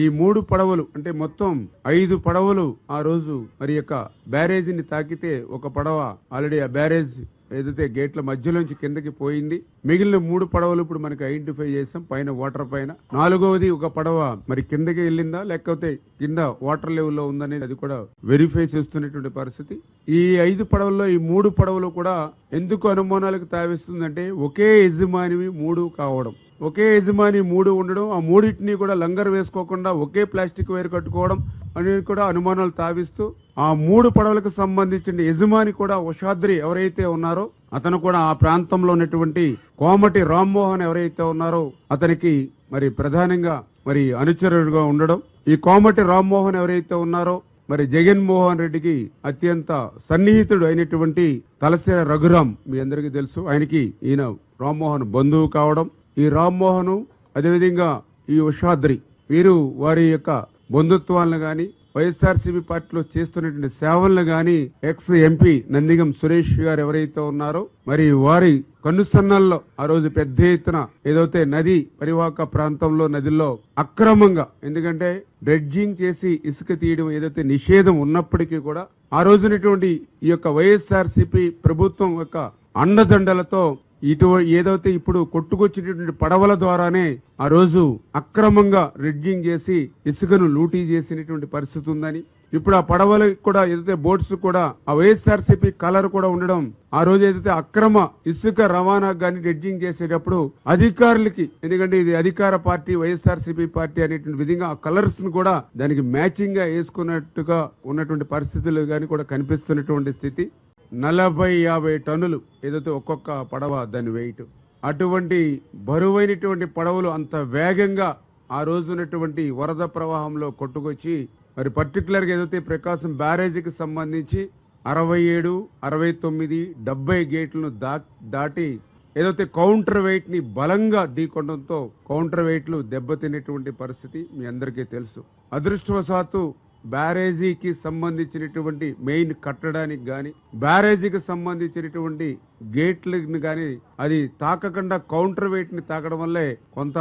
ఈ మూడు పడవలు అంటే మొత్తం ఐదు పడవలు ఆ రోజు మరి యొక్క బ్యారేజీని తాకితే ఒక పడవ ఆల్రెడీ ఆ బ్యారేజ్ ఏదైతే గేట్ల మధ్యలోంచి కిందకి పోయింది. మిగిలిన మూడు పడవలు ఇప్పుడు మనకి ఐడెంటిఫై చేసాం పైన వాటర్ పైన. నాలుగవది ఒక పడవ మరి కిందకి వెళ్ళిందా లేకపోతే కింద వాటర్ లెవెల్లో ఉందనేది అది కూడా వెరిఫై చేస్తున్నటువంటి పరిస్థితి. ఈ ఐదు పడవల్లో ఈ మూడు పడవలు కూడా ఎందుకు అనుమానాలకు తావిస్తుందంటే ఒకే యజమానివి మూడు కావడం. ఒకే యజమాని మూడు ఉండడం ఆ మూడింటిని కూడా లంగర్ వేసుకోకుండా ఒకే ప్లాస్టిక్ వైర్ కట్టుకోవడం అనేది కూడా అనుమానాలు తావిస్తూ ఆ మూడు పడవలకు సంబంధించిన యజమాని కూడా ఉషాద్రి ఎవరైతే ఉన్నారో అతను కూడా ఆ ప్రాంతంలో ఉన్నటువంటి కోమటి రామ్మోహన్ ఎవరైతే ఉన్నారో అతనికి మరి ప్రధానంగా మరి అనుచరుడుగా ఉండడం. ఈ కోమటి రామ్మోహన్ ఎవరైతే ఉన్నారో మరి జగన్మోహన్ రెడ్డికి అత్యంత సన్నిహితుడు అయినటువంటి తలసేర రఘురాం మీ అందరికీ తెలుసు. ఆయనకి ఈయన రామ్మోహన్ బంధువు కావడం ఈ రామ్మోహను అదేవిధంగా ఈ ఉషాద్రి వీరు వారి యొక్క బంధుత్వాలను గాని వైఎస్ఆర్సీపీ పార్టీలో చేస్తున్నటువంటి సేవలను గాని ఎక్స్ ఎంపీ నందిగం సురేష్ గారు ఎవరైతే ఉన్నారో మరి వారి కనుసన్నల్లో ఆ రోజు పెద్ద ఎత్తున ఏదైతే నది పరివాహక ప్రాంతంలో నదిలో అక్రమంగా ఎందుకంటే డ్రెడ్జింగ్ చేసి ఇసుక తీయడం ఏదైతే నిషేధం ఉన్నప్పటికీ కూడా ఆ రోజునటువంటి ఈ యొక్క వైఎస్ఆర్సీపీ ప్రభుత్వం యొక్క అండదండలతో ఇటు ఏదైతే ఇప్పుడు కొట్టుకొచ్చినటువంటి పడవల ద్వారానే ఆ రోజు అక్రమంగా రెడ్జింగ్ చేసి ఇసుకను లూటీ చేసినటువంటి పరిస్థితి ఉందని. ఇప్పుడు ఆ పడవలకు కూడా ఏదైతే బోట్స్ కూడా ఆ వైఎస్ఆర్సీపీ కలర్ కూడా ఉండడం ఆ రోజు ఏదైతే అక్రమ ఇసుక రవాణా గాని రెడ్జింగ్ చేసేటప్పుడు అధికారులకి ఎందుకంటే ఇది అధికార పార్టీ వైఎస్ఆర్సీపీ పార్టీ అనేటువంటి విధంగా ఆ కలర్స్ను కూడా దానికి మ్యాచింగ్గా వేసుకున్నట్టుగా ఉన్నటువంటి పరిస్థితులు గాని కూడా కనిపిస్తున్నటువంటి స్థితి. నలభై యాభై టన్నులు ఏదైతే ఒక్కొక్క పడవ దాని వెయిట్ అటువంటి బరువైనటువంటి పడవలు అంత వేగంగా ఆ రోజు ఉన్నటువంటి వరద ప్రవాహంలో కొట్టుకొచ్చి మరి పర్టికులర్గా ఏదైతే ప్రకాశం బ్యారేజీకి సంబంధించి అరవై ఏడు అరవై తొమ్మిది డెబ్బై గేట్లను దా దాటి ఏదైతే కౌంటర్ వెయిట్ని బలంగా ఢీకొనడంతో కౌంటర్ వెయిట్లు దెబ్బతినేటువంటి పరిస్థితి మీ అందరికీ తెలుసు. అదృష్టవశాత్తు బ్యారేజీకి సంబంధించినటువంటి మెయిన్ కట్టడానికి కానీ బ్యారేజీకి సంబంధించినటువంటి గేట్లను కానీ అది తాకకుండా కౌంటర్ వెయిట్ని తాకడం వల్లే కొంత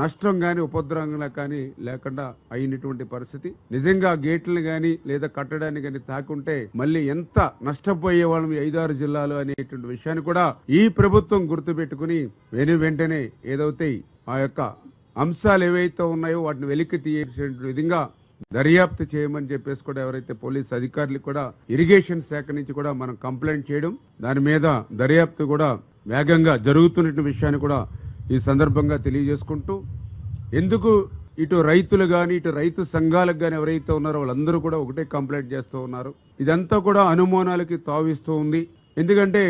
నష్టం కానీ ఉపద్రవంగా కానీ లేకుండా అయినటువంటి పరిస్థితి. నిజంగా గేట్లను కానీ లేదా కట్టడాన్ని కానీ తాకుంటే మళ్ళీ ఎంత నష్టపోయే వాళ్ళం ఐదారు జిల్లాలు అనేటువంటి విషయాన్ని కూడా ఈ ప్రభుత్వం గుర్తుపెట్టుకుని వెను వెంటనే ఏదైతే ఆ యొక్క అంశాలు ఏవైతే ఉన్నాయో వాటిని వెలికి తీసే విధంగా దర్యాప్తు చేయమని చెప్పేసి కూడా ఎవరైతే పోలీస్ అధికారులు కూడా ఇరిగేషన్ శాఖ నుంచి కూడా మనం కంప్లైంట్ చేయడం దాని మీద దర్యాప్తు కూడా వేగంగా జరుగుతున్న విషయాన్ని కూడా ఈ సందర్భంగా తెలియజేసుకుంటూ ఎందుకు ఇటు రైతులు కానీ ఇటు రైతు సంఘాలకు కానీ ఎవరైతే ఉన్నారో వాళ్ళందరూ కూడా ఒకటే కంప్లైంట్ చేస్తూ ఉన్నారు. ఇదంతా కూడా అనుమానాలకి తావిస్తూ ఉంది. ఎందుకంటే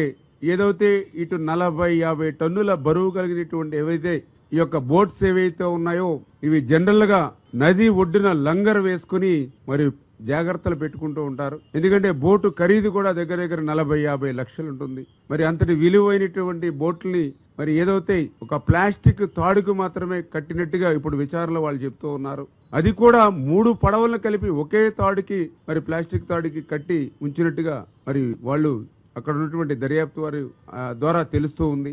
ఏదైతే ఇటు నలభై యాభై టన్నుల బరువు కలిగినటువంటి ఏవైతే ఈ యొక్క బోట్స్ ఏవైతే ఉన్నాయో ఇవి జనరల్గా నది ఒడ్డున లంగర్ వేసుకుని మరి జాగ్రత్తలు పెట్టుకుంటూ ఉంటారు. ఎందుకంటే బోటు ఖరీదు కూడా దగ్గర దగ్గర నలభై యాభై లక్షలు ఉంటుంది. మరి అంతటి విలువైనటువంటి బోట్లని మరి ఏదైతే ఒక ప్లాస్టిక్ తాడుకు మాత్రమే కట్టినట్టుగా ఇప్పుడు విచారణలో వాళ్ళు చెప్తూ ఉన్నారు. అది కూడా మూడు పడవలను కలిపి ఒకే తాడుకి మరి ప్లాస్టిక్ తాడుకి కట్టి ఉంచినట్టుగా మరి వాళ్ళు అక్కడ ఉన్నటువంటి దర్యాప్తు వారి ద్వారా తెలుస్తూ ఉంది.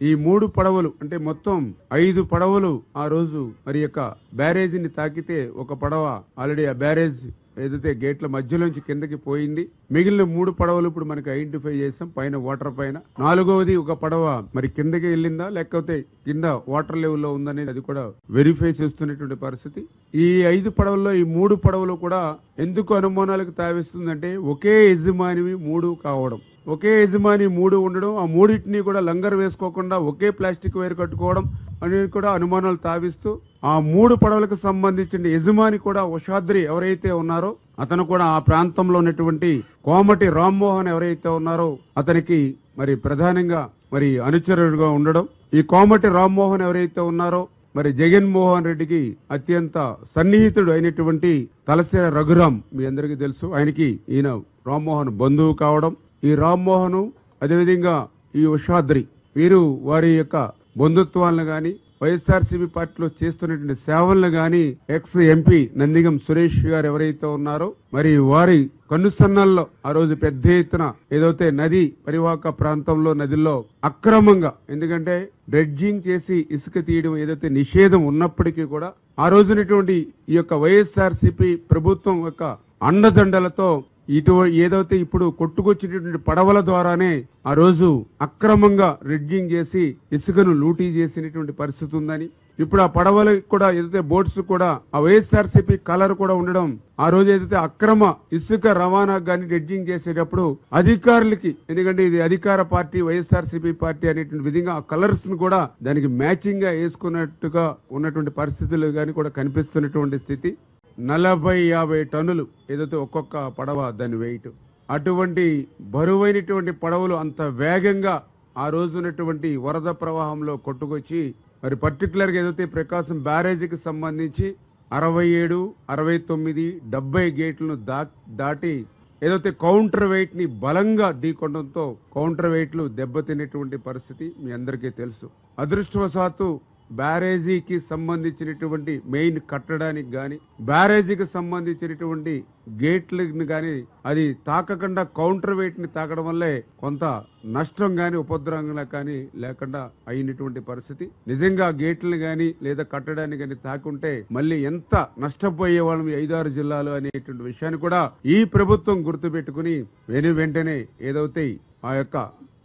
ఈ మూడు పడవలు అంటే మొత్తం ఐదు పడవలు ఆ రోజు మరి యొక్క బ్యారేజీని తాకితే ఒక పడవ ఆల్రెడీ ఆ బ్యారేజ్ ఏదైతే గేట్ల మధ్యలోంచి కిందకి పోయింది మిగిలిన మూడు పడవలు ఇప్పుడు మనకి ఐడెంటిఫై చేసాం పైన వాటర్ పైన. నాలుగవది ఒక పడవ మరి కిందకి వెళ్ళిందా లేకపోతే కింద వాటర్ లెవెల్లో ఉందనేది అది కూడా వెరిఫై చేస్తున్నటువంటి పరిస్థితి. ఈ ఐదు పడవల్లో ఈ మూడు పడవలు కూడా ఎందుకు అనుమానాలకు తావిస్తుందంటే ఒకే యజమానివి మూడు కావడం. ఒకే యజమాని మూడు ఉండడం ఆ మూడింటిని కూడా లంగర్ వేసుకోకుండా ఒకే ప్లాస్టిక్ వైర్ కట్టుకోవడం అనేది కూడా అనుమానాలు తావిస్తూ ఆ మూడు పడవలకు సంబంధించిన యజమాని కూడా ఉషాద్రి ఎవరైతే ఉన్నారో అతను కూడా ఆ ప్రాంతంలో ఉన్నటువంటి కోమటి రామ్మోహన్ ఎవరైతే ఉన్నారో అతనికి మరి ప్రధానంగా మరి అనుచరుడుగా ఉండడం. ఈ కోమటి రామ్మోహన్ ఎవరైతే ఉన్నారో మరి జగన్మోహన్ రెడ్డికి అత్యంత సన్నిహితుడు అయినటువంటి తలసేర రఘురాం మీ అందరికీ తెలుసు. ఆయనకి ఈయన రామ్మోహన్ బంధువు కావడం. ఈ రామ్మోహన్ అదేవిధంగా ఈ ఉషాద్రి వీరు వారి యొక్క బంధుత్వాలను కానీ వైఎస్ఆర్సీపీ పార్టీలో చేస్తున్నటువంటి సేవలను గాని ఎక్స్ ఎంపీ నందిగం సురేష్ గారు ఎవరైతే ఉన్నారో మరి వారి కనుసన్నల్లో ఆ రోజు పెద్ద ఎత్తున ఏదైతే నది పరివాహక ప్రాంతంలో నదిలో అక్రమంగా ఎందుకంటే డ్రెడ్జింగ్ చేసి ఇసుక తీయడం ఏదైతే నిషేధం ఉన్నప్పటికీ కూడా ఆ రోజునటువంటి ఈ యొక్క వైఎస్ఆర్సీపీ ప్రభుత్వం యొక్క అండదండలతో ఇటు ఏదైతే ఇప్పుడు కొట్టుకొచ్చినటువంటి పడవల ద్వారానే ఆ రోజు అక్రమంగా రెడ్జింగ్ చేసి ఇసుకను లూటీ చేసినటువంటి పరిస్థితి ఉందని ఇప్పుడు ఆ పడవలకు కూడా ఏదైతే బోట్స్ కూడా ఆ వైఎస్ఆర్సీపీ కలర్ కూడా ఉండడం ఆ రోజు ఏదైతే అక్రమ ఇసుక రవాణా గాని రెడ్జింగ్ చేసేటప్పుడు అధికారులకి ఎందుకంటే ఇది అధికార పార్టీ వైఎస్ఆర్సీపీ పార్టీ అనేటువంటి విధంగా ఆ కలర్స్ను కూడా దానికి మ్యాచింగ్గా వేసుకున్నట్టుగా ఉన్నటువంటి పరిస్థితులు గాని కూడా కనిపిస్తున్నటువంటి స్థితి. నలభై యాభై టన్నులు ఏదైతే ఒక్కొక్క పడవ దాని వెయిట్ అటువంటి బరువైనటువంటి పడవలు అంత వేగంగా ఆ రోజునటువంటి వరద ప్రవాహంలో కొట్టుకొచ్చి మరి పర్టికులర్గా ఏదైతే ప్రకాశం బ్యారేజీకి సంబంధించి అరవై ఏడు అరవై తొమ్మిది డెబ్బై గేట్లను దా దాటి ఏదైతే కౌంటర్ వెయిట్ని బలంగా ఢీకొనడంతో కౌంటర్ వెయిట్లు దెబ్బతినేటువంటి పరిస్థితి మీ అందరికీ తెలుసు. అదృష్టవశాత్తు బ్యారేజీకి సంబంధించినటువంటి మెయిన్ కట్టడానికి కానీ బ్యారేజీకి సంబంధించినటువంటి గేట్లను కానీ అది తాకకుండా కౌంటర్ వెయిట్ని తాకడం వల్లే కొంత నష్టం కానీ ఉపద్రవంగా కానీ లేకుండా అయినటువంటి పరిస్థితి. నిజంగా గేట్లను కానీ లేదా కట్టడాన్ని కానీ తాకుంటే మళ్ళీ ఎంత నష్టపోయే వాళ్ళం ఐదారు జిల్లాలు అనేటువంటి విషయాన్ని కూడా ఈ ప్రభుత్వం గుర్తుపెట్టుకుని వెను వెంటనే ఏదైతే ఆ యొక్క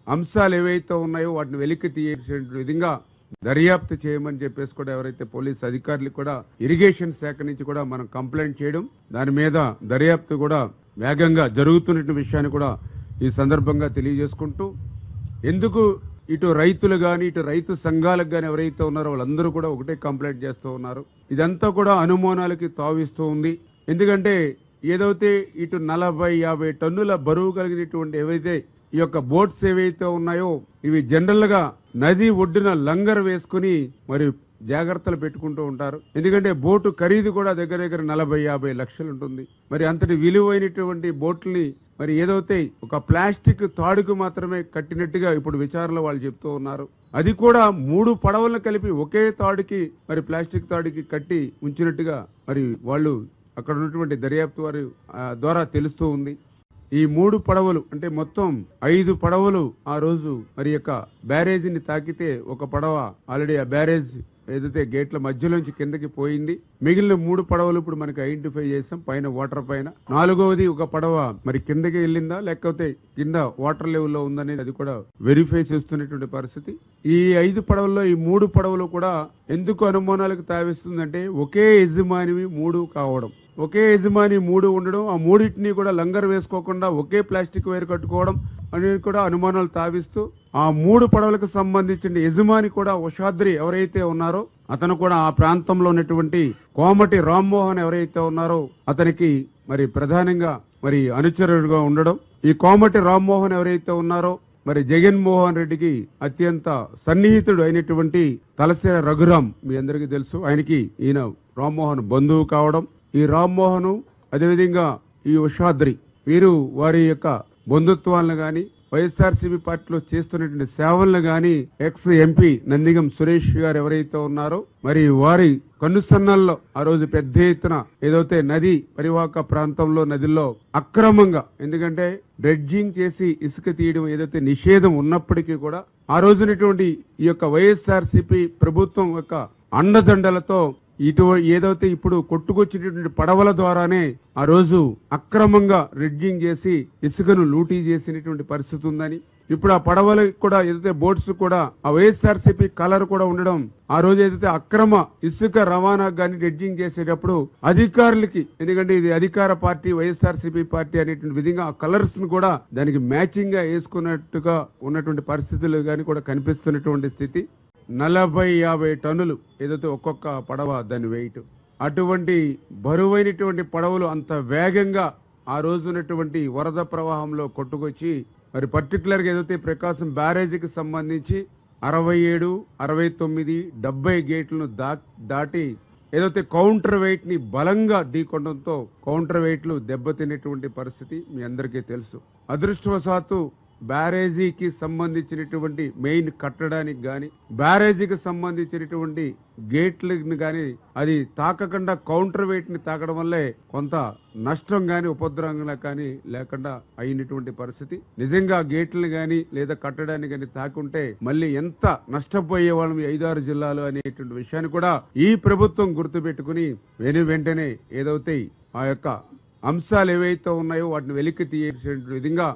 అంశాలు ఏవైతే ఉన్నాయో వాటిని వెలికి తీసే విధంగా దర్యాప్తు చేయమని చెప్పేసి కూడా ఎవరైతే పోలీస్ అధికారులు కూడా ఇరిగేషన్ శాఖ నుంచి కూడా మనం కంప్లైంట్ చేయడం దాని మీద దర్యాప్తు కూడా వేగంగా జరుగుతున్న విషయాన్ని కూడా ఈ సందర్భంగా తెలియజేసుకుంటూ ఎందుకు ఇటు రైతులు కానీ ఇటు రైతు సంఘాలకు కానీ ఎవరైతే ఉన్నారో వాళ్ళందరూ కూడా ఒకటే కంప్లైంట్ చేస్తూ ఉన్నారు. ఇదంతా కూడా అనుమానాలకి తావిస్తూ ఉంది. ఎందుకంటే ఏదైతే ఇటు నలభై యాభై టన్నుల బరువు కలిగినటువంటి ఏవైతే ఈ యొక్క బోట్స్ ఏవైతే ఉన్నాయో ఇవి జనరల్గా నది ఒడ్డున లంగర్ వేసుకుని మరి జాగ్రత్తలు పెట్టుకుంటూ ఉంటారు. ఎందుకంటే బోటు ఖరీదు కూడా దగ్గర దగ్గర నలభై యాభై లక్షలు ఉంటుంది. మరి అంతటి విలువైనటువంటి బోట్లని మరి ఏదైతే ఒక ప్లాస్టిక్ తాడుకు మాత్రమే కట్టినట్టుగా ఇప్పుడు విచారణలో వాళ్ళు చెప్తూ ఉన్నారు. అది కూడా మూడు పడవలను కలిపి ఒకే తాడుకి మరి ప్లాస్టిక్ తాడుకి కట్టి ఉంచినట్టుగా మరి వాళ్ళు అక్కడ ఉన్నటువంటి దర్యాప్తు వారి ద్వారా తెలుస్తూ ఉంది. ఈ మూడు పడవలు అంటే మొత్తం ఐదు పడవలు ఆ రోజు మరి యొక్క బ్యారేజీని తాకితే ఒక పడవ ఆల్రెడీ ఆ బ్యారేజ్ ఏదైతే గేట్ల మధ్యలోంచి కిందకి పోయింది. మిగిలిన మూడు పడవలు ఇప్పుడు మనకి ఐడెంటిఫై చేసాం పైన వాటర్ పైన. నాలుగవది ఒక పడవ మరి కిందకి వెళ్ళిందా లేకపోతే కింద వాటర్ లెవెల్లో ఉందనేది అది కూడా వెరిఫై చేస్తున్నటువంటి పరిస్థితి. ఈ ఐదు పడవల్లో ఈ మూడు పడవలు కూడా ఎందుకు అనుమానాలకు తావిస్తుందంటే ఒకే యజమానివి మూడు కావడం. ఒకే యజమాని మూడు ఉండడం ఆ మూడింటిని కూడా లంగర్ వేసుకోకుండా ఒకే ప్లాస్టిక్ వైర్ కట్టుకోవడం అనేది కూడా అనుమానాలు తావిస్తూ ఆ మూడు పడవలకు సంబంధించిన యజమాని కూడా ఉషాద్రి ఎవరైతే ఉన్నారో అతను కూడా ఆ ప్రాంతంలో ఉన్నటువంటి కోమటి రామ్మోహన్ ఎవరైతే ఉన్నారో అతనికి మరి ప్రధానంగా మరి అనుచరుడుగా ఉండడం ఈ కోమటి రామ్మోహన్ ఎవరైతే ఉన్నారో మరి జగన్మోహన్ రెడ్డికి అత్యంత సన్నిహితుడు అయినటువంటి తలసేర రఘురాం మీ అందరికీ తెలుసు. ఆయనకి ఈయన రామ్మోహన్ బంధువు కావడం ఈ రామ్మోహను అదేవిధంగా ఈ ఉషాద్రి వీరు వారి యొక్క బంధుత్వాలను గాని వైఎస్ఆర్సీపీ పార్టీలో చేస్తున్నటువంటి సేవలను గాని ఎక్స్ ఎంపీ నందిగం సురేష్ గారు ఎవరైతే ఉన్నారో మరి వారి కనుసన్నల్లో ఆ రోజు పెద్ద ఎత్తున ఏదైతే నది పరివాహక ప్రాంతంలో నదిలో అక్రమంగా ఎందుకంటే డ్రెడ్జింగ్ చేసి ఇసుక తీయడం ఏదైతే నిషేధం ఉన్నప్పటికీ కూడా ఆ రోజునటువంటి ఈ యొక్క వైఎస్ఆర్సీపీ ప్రభుత్వం యొక్క అండదండలతో ఇటు ఏదైతే ఇప్పుడు కొట్టుకొచ్చినటువంటి పడవల ద్వారానే ఆ రోజు అక్రమంగా రెడ్జింగ్ చేసి ఇసుకను లూటీ చేసినటువంటి పరిస్థితి ఉందని. ఇప్పుడు ఆ పడవలకు కూడా ఏదైతే బోట్స్ కూడా ఆ వైఎస్ఆర్సీపీ కలర్ కూడా ఉండడం ఆ రోజు ఏదైతే అక్రమ ఇసుక రవాణా గాని రెడ్జింగ్ చేసేటప్పుడు అధికారులకి ఎందుకంటే ఇది అధికార పార్టీ వైఎస్ఆర్సీపీ పార్టీ అనేటువంటి విధంగా ఆ కలర్స్ను కూడా దానికి మ్యాచింగ్గా వేసుకున్నట్టుగా ఉన్నటువంటి పరిస్థితులు గాని కూడా కనిపిస్తున్నటువంటి స్థితి. నలభై యాభై టన్నులు ఏదైతే ఒక్కొక్క పడవ దాని వెయిట్ అటువంటి బరువైనటువంటి పడవలు అంత వేగంగా ఆ రోజునటువంటి వరద ప్రవాహంలో కొట్టుకొచ్చి మరి పర్టికులర్గా ఏదైతే ప్రకాశం బ్యారేజీకి సంబంధించి అరవై ఏడు అరవై తొమ్మిది డెబ్బై గేట్లను దా దాటి ఏదైతే కౌంటర్ వెయిట్ని బలంగా ఢీకొనడంతో కౌంటర్ వెయిట్లు దెబ్బతినేటువంటి పరిస్థితి మీ అందరికీ తెలుసు. అదృష్టవశాత్తు బ్యారేజీకి సంబంధించినటువంటి మెయిన్ కట్టడానికి కానీ బ్యారేజీకి సంబంధించినటువంటి గేట్లను కానీ అది తాకకుండా కౌంటర్ వెయిట్ని తాకడం వల్లే కొంత నష్టం కానీ ఉపద్రవంగా కానీ లేకుండా అయినటువంటి పరిస్థితి. నిజంగా గేట్లను కానీ లేదా కట్టడాన్ని కానీ తాకుంటే మళ్ళీ ఎంత నష్టపోయే వాళ్ళం ఐదారు జిల్లాలు అనేటువంటి విషయాన్ని కూడా ఈ ప్రభుత్వం గుర్తుపెట్టుకుని వెను వెంటనే ఏదైతే ఆ యొక్క అంశాలు ఏవైతే ఉన్నాయో వాటిని వెలికి తీసే విధంగా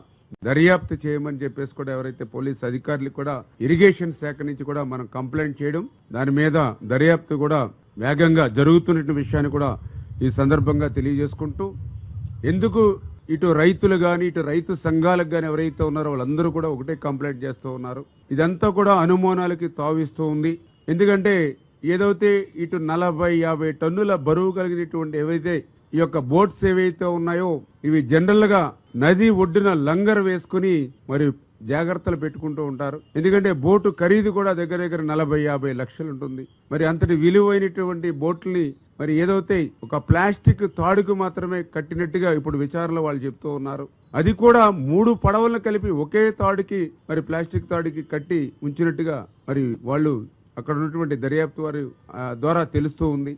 దర్యాప్తు చేయమని చెప్పేసి కూడా ఎవరైతే పోలీస్ అధికారులు కూడా ఇరిగేషన్ శాఖ నుంచి కూడా మనం కంప్లైంట్ చేయడం దాని మీద దర్యాప్తు కూడా వేగంగా జరుగుతున్న విషయాన్ని కూడా ఈ సందర్భంగా తెలియజేసుకుంటూ ఎందుకు ఇటు రైతులు కానీ ఇటు రైతు సంఘాలకు కానీ ఎవరైతే ఉన్నారో వాళ్ళందరూ కూడా ఒకటే కంప్లైంట్ చేస్తూ ఉన్నారు. ఇదంతా కూడా అనుమానాలకి తావిస్తూ ఉంది. ఎందుకంటే ఏదైతే ఇటు నలభై యాభై టన్నుల బరువు కలిగినటువంటి ఏవైతే ఈ యొక్క బోట్స్ ఏవైతే ఉన్నాయో ఇవి జనరల్గా నది ఒడ్డున లంగర్ వేసుకుని మరి జాగ్రత్తలు పెట్టుకుంటూ ఉంటారు. ఎందుకంటే బోటు ఖరీదు కూడా దగ్గర దగ్గర నలభై యాభై లక్షలు ఉంటుంది. మరి అంతటి విలువైనటువంటి బోట్లని మరి ఏదైతే ఒక ప్లాస్టిక్ తాడుకు మాత్రమే కట్టినట్టుగా ఇప్పుడు విచారణలో వాళ్ళు చెప్తూ ఉన్నారు. అది కూడా మూడు పడవలను కలిపి ఒకే తాడుకి మరి ప్లాస్టిక్ తాడుకి కట్టి ఉంచినట్టుగా మరి వాళ్ళు అక్కడ ఉన్నటువంటి దర్యాప్తు వారి ద్వారా తెలుస్తూ ఉంది.